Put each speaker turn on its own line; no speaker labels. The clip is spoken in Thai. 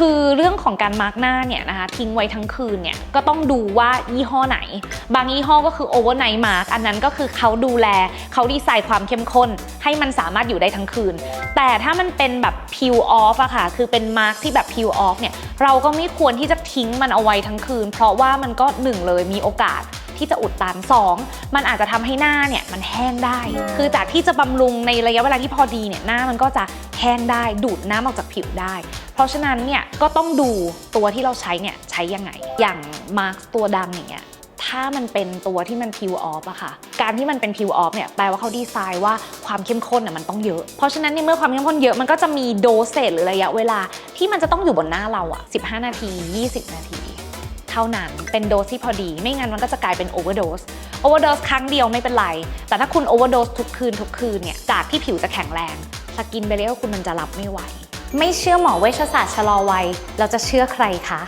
คือเรื่องของการมาร์กหน้าเนี่ยนะคะทิ้งไว้ทั้งคืนเนี่ยก็ต้องดูว่ายี่ห้อไหน บางยี่ห้อก็คือโอเวอร์ไนท์มาร์กอันนั้นก็คือเขาดูแลเขาดีไซน์ความเข้มข้น ให้มันสามารถอยู่ได้ทั้งคืน แต่ถ้ามันเป็นแบบพิวออฟอะค่ะคือเป็นมาร์กที่แบบพิวออฟเนี่ยเราก็ไม่ควรที่จะทิ้งมันเอาไว้ทั้งคืน เพราะว่ามันก็หนึ่งเลยมีโอกาสที่จะอุดตัน2มันอาจจะทำให้หน้าเนี่ยมันแห้งได้ คือจากที่จะบำรุงในระยะเวลาที่พอดีเนี่ยหน้ามันก็จะแห้งได้ดูดน้ำออกจากผิวได้ เพราะฉะนั้นเนี่ยก็ต้องดูตัวที่เราใช้เนี่ยใช้ยังไง อย่างมาร์กตัวดำอย่างเงี้ยถ้ามันเป็นตัวที่มันพิวออฟอะค่ะ การที่มันเป็นพิวออฟเนี่ยแปลว่าเขาดีไซน์ว่าความเข้มข้นน่ะมันต้องเยอะ เพราะฉะนั้นเนี่ยเมื่อความเข้มข้นเยอะมันก็จะมีโดสเซจหรือระยะเวลาที่มันจะต้องอยู่บนหน้าเราอะ15 นาที 20 นาที เท่านั้นเป็นโดสที่พอดี ไม่งั้นมันก็จะกลายเป็นโอเวอร์โดสโอเวอร์โดสครั้งเดียวไม่เป็นไร แต่ถ้าคุณโอเวอร์โดสทุกคืนทุกคืนเนี่ยจากที่ผิวจะแข็งแรงสกินเบเรียคุณมันจะรับไม่ไหว ไม่เชื่อหมอเวชศาสตร์ชะลอวัยเราจะเชื่อใครคะ